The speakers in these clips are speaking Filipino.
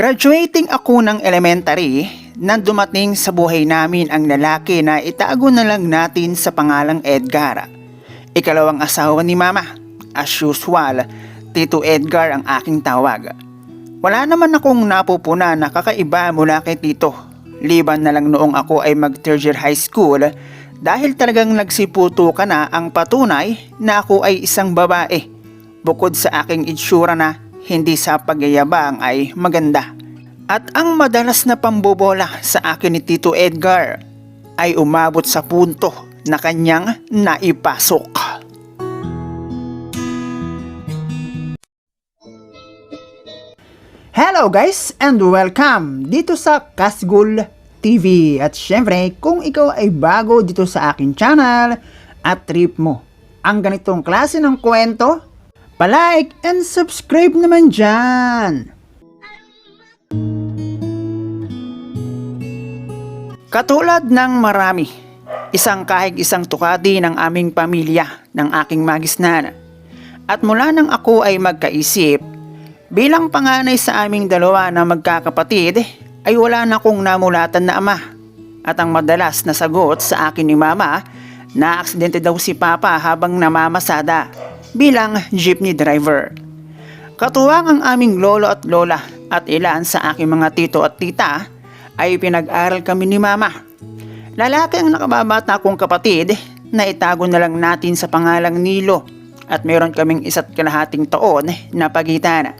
Graduating ako ng elementary, nang dumating sa buhay namin ang lalaki na itago na lang natin sa pangalang Edgar. Ikalawang asawa ni Mama. As usual, Tito Edgar ang aking tawag. Wala naman akong napupuna na kakaiba mula kay Tito. Liban na lang noong ako ay mag third year high school dahil talagang nagsiputo ka na ang patunay na ako ay isang babae. Bukod sa aking itsura na hindi sa pagyayabang ay maganda. At ang madalas na pambobola sa akin ni Tito Edgar ay umabot sa punto na kanyang naipasok. Hello guys and welcome dito sa Kasgul TV. At syempre, kung ikaw ay bago dito sa akin channel at trip mo ang ganitong klase ng kwento, palike and subscribe naman dyan. Katulad ng marami, isang kahig isang tukadi ng aming pamilya ng aking magisnan. At mula nang ako ay magkaisip, bilang panganay sa aming dalawa na magkakapatid, ay wala na akong namulatan na ama. At ang madalas na sagot sa akin ni mama, na aksidente daw si papa habang namamasada bilang jeepney driver. Katuwang ang aming lolo at lola at ilan sa aking mga tito at tita ay pinag-aral kami ni mama. Lalaki ang nakababata kong kapatid na itago na lang natin sa pangalang Nilo at meron kaming isa't kalahating taon na pagitan.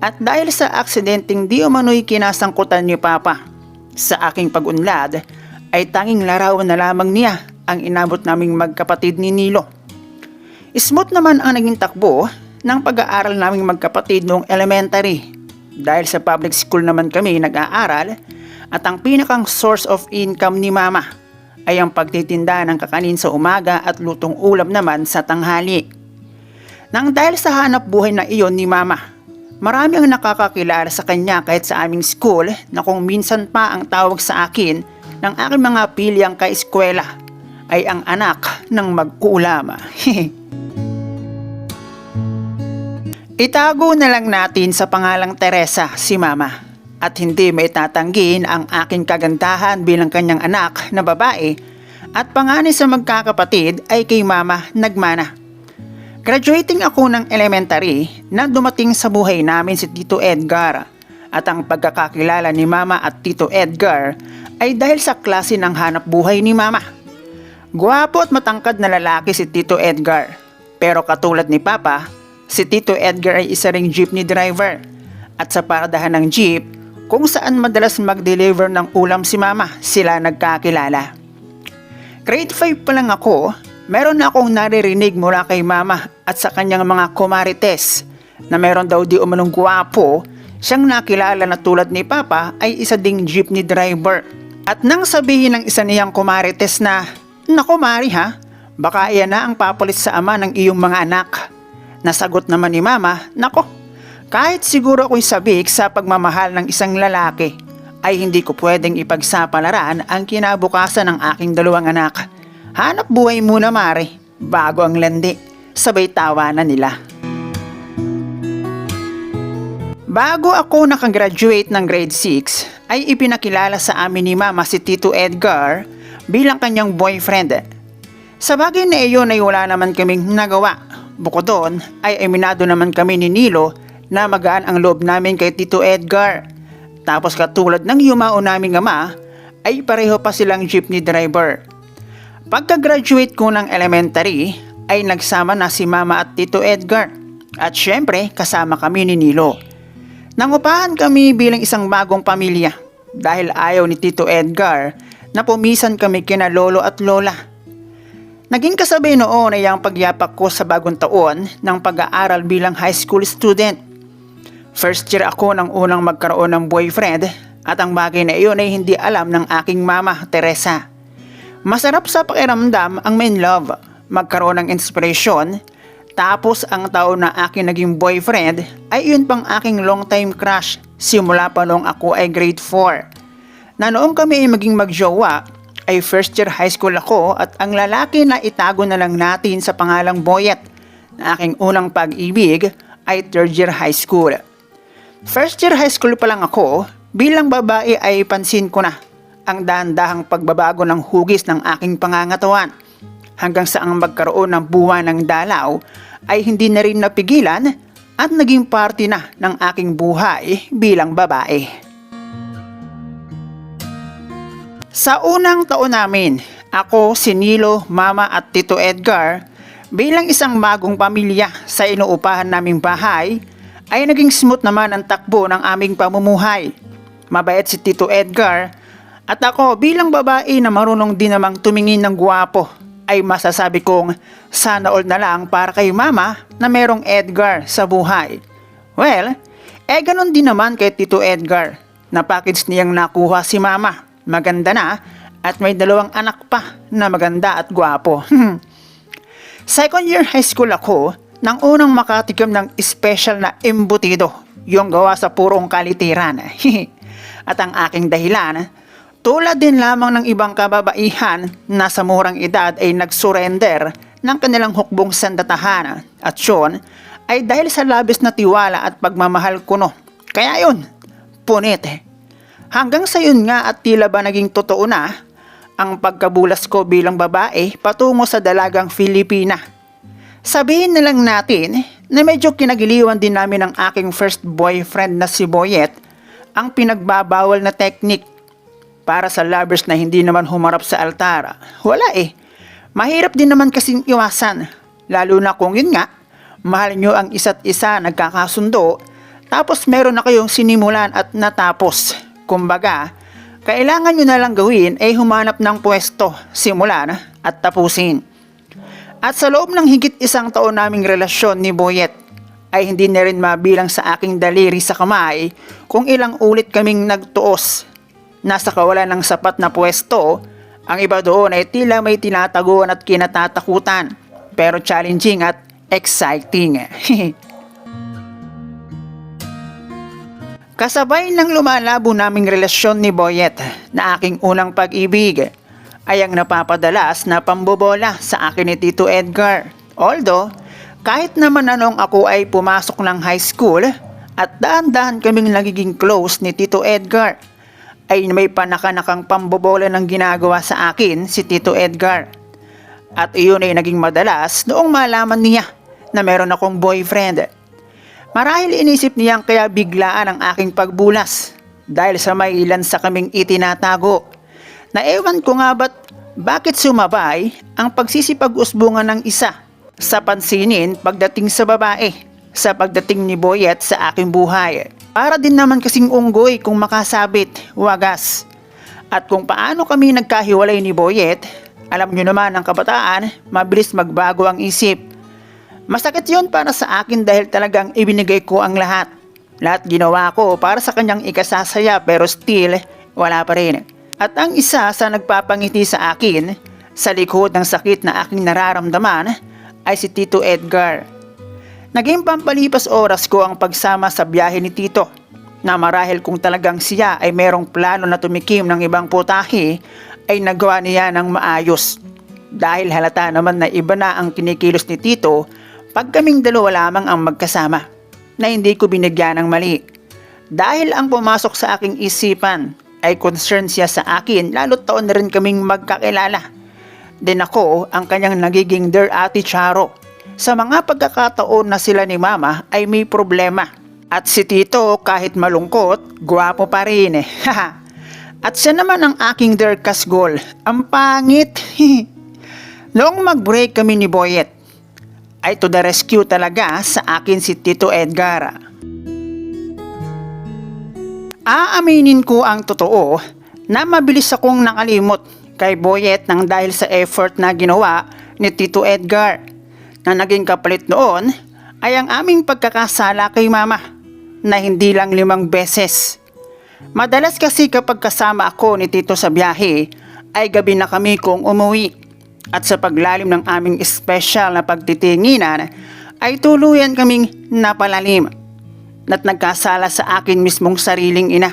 At dahil sa aksidenteng di umano'y kinasangkutan ni Papa sa aking pag-unlad ay tanging larawan na lamang niya ang inabot naming magkapatid ni Nilo. Smooth naman ang naging takbo ng pag-aaral naming magkapatid noong elementary. Dahil sa public school naman kami nag-aaral at ang pinakang source of income ni Mama ay ang pagtitinda ng kakanin sa umaga at lutong ulam naman sa tanghali. Nang dahil sa hanap buhay na iyon ni Mama, marami ang nakakakilala sa kanya kahit sa aming school na kung minsan pa ang tawag sa akin ng aking mga pilyang kaeskwela ay ang anak ng magkuulama. Itago na lang natin sa pangalang Teresa si Mama at hindi may tatanggin ang aking kagandahan bilang kanyang anak na babae at panganay sa magkakapatid ay kay Mama nagmana. Graduating ako ng elementary na dumating sa buhay namin si Tito Edgar at ang pagkakakilala ni Mama at Tito Edgar ay dahil sa klase ng hanap buhay ni Mama. Guwapo at matangkad na lalaki si Tito Edgar pero katulad ni Papa, si Tito Edgar ay isa ring jeepney driver at sa paradahan ng jeep kung saan madalas mag-deliver ng ulam si Mama sila nagkakilala. Grade 5 pa lang ako, meron na akong naririnig mula kay Mama at sa kanyang mga kumarites na meron daw di umanong guwapo siyang nakilala na tulad ni Papa ay isa ding jeepney driver. At nang sabihin ng isa niyang kumarites na, Nako Mari ha, baka iyan na ang papalit sa ama ng iyong mga anak. Nasagot naman ni Mama, Nako, kahit siguro ako'y sabik sa pagmamahal ng isang lalaki, ay hindi ko pwedeng ipagsapalaran ang kinabukasan ng aking dalawang anak. Hanap buhay muna Mari, bago ang landi. Sabay tawanan nila. Bago ako nakagraduate ng grade 6, ay ipinakilala sa amin ni Mama si Tito Edgar bilang kanyang boyfriend. Sa bagay na iyon ay wala naman kaming nagawa. Bukod doon ay eminado naman kami ni Nilo na magaan ang loob namin kay Tito Edgar. Tapos katulad ng yumao naming ama, ay pareho pa silang jeepney driver. Pagka-graduate ko ng elementary, ay nagsama na si Mama at Tito Edgar. At syempre, kasama kami ni Nilo. Nangupahan kami bilang isang bagong pamilya dahil ayaw ni Tito Edgar na pumisan kami kina lolo at lola. Naging kasabay noon ay ang pagyapak ko sa bagong taon ng pag-aaral bilang high school student. First year ako nang unang magkaroon ng boyfriend at ang bagay na iyon ay hindi alam ng aking mama, Teresa. Masarap sa pakiramdam ang main love, magkaroon ng inspiration, tapos ang taon na aking naging boyfriend ay yun pang aking long time crush simula pa nung ako ay grade 4. Na noong kami ay maging magjowa, ay first year high school ako at ang lalaki na itago na lang natin sa pangalang Boyet na aking unang pag-ibig ay third year high school. First year high school pa lang ako, bilang babae ay pansin ko na ang dahan-dahang pagbabago ng hugis ng aking pangangatawan. Hanggang sa ang magkaroon ng buwan ng dalaw ay hindi na rin napigilan at naging parte na ng aking buhay bilang babae. Sa unang taon namin, ako, si Nilo, Mama at Tito Edgar, bilang isang magong pamilya sa inuupahan naming bahay, ay naging smooth naman ang takbo ng aming pamumuhay. Mabait si Tito Edgar at ako bilang babae na marunong din namang tumingin ng gwapo ay masasabi kong sana all na lang para kay mama na merong Edgar sa buhay. Well, eh ganun din naman kay Tito Edgar. Na package niyang nakuha si mama. Maganda na at may dalawang anak pa na maganda at gwapo. Second year high school ako nang unang makatikim ng special na embutido, yung gawa sa purong kalitiran. At ang aking dahilan, tulad din lamang ng ibang kababaihan na sa murang edad ay nagsurrender ng kanilang hukbong sandatahan at yun ay dahil sa labis na tiwala at pagmamahal ko no. Kaya yun, punit. Hanggang sa yun nga at tila ba naging totoo na ang pagkabulas ko bilang babae patungo sa dalagang Filipina. Sabihin na lang natin na medyo kinagiliwan din namin ng aking first boyfriend na si Boyet ang pinagbabawal na teknik para sa lovers na hindi naman humarap sa altar. Wala eh. Mahirap din naman kasing iwasan. Lalo na kung yun nga, mahal nyo ang isa't isa nagkakasundo, tapos meron na kayong sinimulan at natapos. Kumbaga, kailangan nyo na lang gawin ay humanap ng pwesto, simulan at tapusin. At sa loob ng higit isang taon naming relasyon ni Boyet, ay hindi na rin mabilang sa aking daliri sa kamay kung ilang ulit kaming nagtuos. Nasa kawalan ng sapat na pwesto, ang iba doon ay tila may tinataguan at kinatatakutan, pero challenging at exciting. Kasabay ng lumalabo naming relasyon ni Boyet na aking unang pag-ibig ay ang napapadalas na pambobola sa akin ni Tito Edgar. Although, kahit naman anong ako ay pumasok ng high school at daan-daan kaming nagiging close ni Tito Edgar, ay may panakanakang pambobola ng ginagawa sa akin si Tito Edgar. At iyon ay naging madalas noong malaman niya na meron akong boyfriend. Marahil inisip niyang kaya biglaan ang aking pagbulas dahil sa may ilan sa kaming itinatago. Naewan ko nga ba't bakit sumabay ang pagsisipag-usbungan ng isa sa pansinin pagdating sa babae sa pagdating ni Boyet sa aking buhay. Para din naman kasing unggoy kung makasabit, wagas. At kung paano kami nagkahiwalay ni Boyet, alam nyo naman ang kabataan, mabilis magbago ang isip. Masakit yon para sa akin dahil talagang ibinigay ko ang lahat. Lahat ginawa ko para sa kanyang ikasasaya pero still, wala pa rin. At ang isa sa nagpapangiti sa akin, sa likod ng sakit na aking nararamdaman, ay si Tito Edgar. Naging pampalipas oras ko ang pagsama sa biyahe ni Tito na marahil kung talagang siya ay merong plano na tumikim ng ibang putahe ay nagawa niya ng maayos. Dahil halata naman na iba na ang kinikilos ni Tito pag kaming dalawa lamang ang magkasama na hindi ko binigyan ng mali. Dahil ang pumasok sa aking isipan ay concern siya sa akin lalo't taon na rin kaming magkakilala. Din ako ang kanyang nagiging der ate Charo. Sa mga pagkakataon na sila ni mama ay may problema. At si Tito kahit malungkot, gwapo pa rin eh. At siya naman ang aking der kasgol. Ang pangit. Noong mag-break kami ni Boyet, ay to the rescue talaga sa akin si Tito Edgar. Aaminin ko ang totoo na mabilis akong nakalimot kay Boyet nang dahil sa effort na ginawa ni Tito Edgar na naging kapalit noon ay ang aming pagkakasala kay mama na hindi lang limang beses. Madalas kasi kapag kasama ako ni Tito sa biyahe ay gabi na kami kung umuwi at sa paglalim ng aming special na pagtitinginan ay tuluyan kaming napalalim at nagkasala sa akin mismong sariling ina.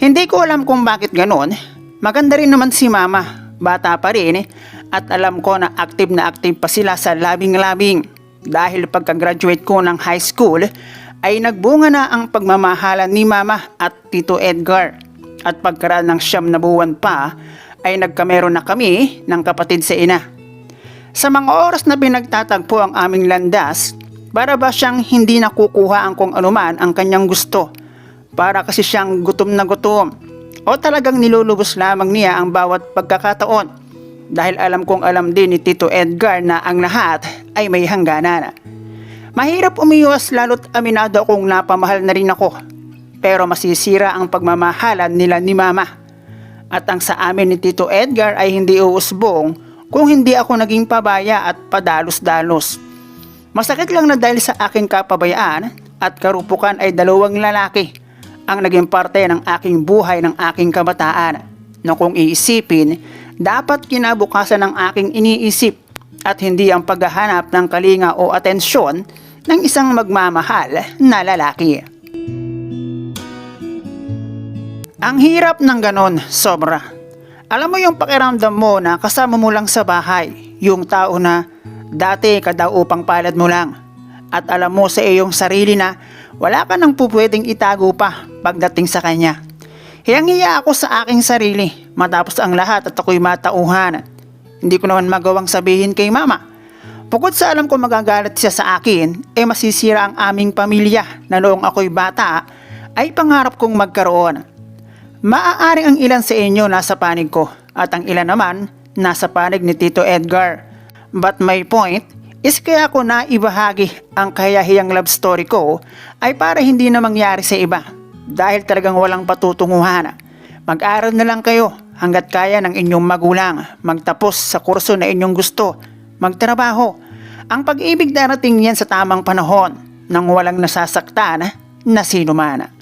Hindi ko alam kung bakit ganon. Maganda rin naman si mama. Bata pa rin at alam ko na active na active pa sila sa labing-labing. Dahil pagka-graduate ko ng high school ay nagbunga na ang pagmamahalan ni Mama at Tito Edgar. At pagkaraan ng siyam na buwan pa, ay nagkameron na kami ng kapatid sa ina. Sa mga oras na pinagtatagpo ang aming landas, para ba siyang hindi nakukuha ang kung anuman ang kanyang gusto. Para kasi siyang gutom na gutom. O talagang nilulubos lamang niya ang bawat pagkakataon. Dahil alam kong alam din ni Tito Edgar na ang lahat ay may hangganan. Mahirap umiwas lalo't aminado akong napamahal na rin ako. Pero masisira ang pagmamahalan nila ni Mama. At ang sa amin ni Tito Edgar ay hindi uusbong kung hindi ako naging pabaya at padalos-dalos. Masakit lang na dahil sa aking kapabayaan at karupukan ay dalawang lalaki ang naging parte ng aking buhay ng aking kabataan na kung iisipin, dapat kinabukasan ng aking iniisip at hindi ang paghahanap ng kalinga o atensyon ng isang magmamahal na lalaki. Ang hirap ng ganon, sobra. Alam mo yung pakiramdam mo na kasama mo lang sa bahay, yung tao na dati kadaupang palad mo lang. At alam mo sa iyong sarili na wala ka nang pupwedeng itago pa pagdating sa kanya. Hiyang-hiya ako sa aking sarili matapos ang lahat at ako'y matauhan. Hindi ko naman magawang sabihin kay mama. Bukod sa alam ko magagalit siya sa akin, eh masisira ang aming pamilya na noong ako'y bata ay pangarap kong magkaroon. Maaaring ang ilan sa inyo nasa panig ko at ang ilan naman nasa panig ni Tito Edgar. But my point is kaya ko na ibahagi ang kahiyahiyang love story ko ay para hindi na mangyari sa iba dahil talagang walang patutunguhan. Mag-aral na lang kayo hanggat kaya ng inyong magulang magtapos sa kurso na inyong gusto, magtrabaho. Ang pag-ibig darating yan sa tamang panahon nang walang nasasaktan na sino man.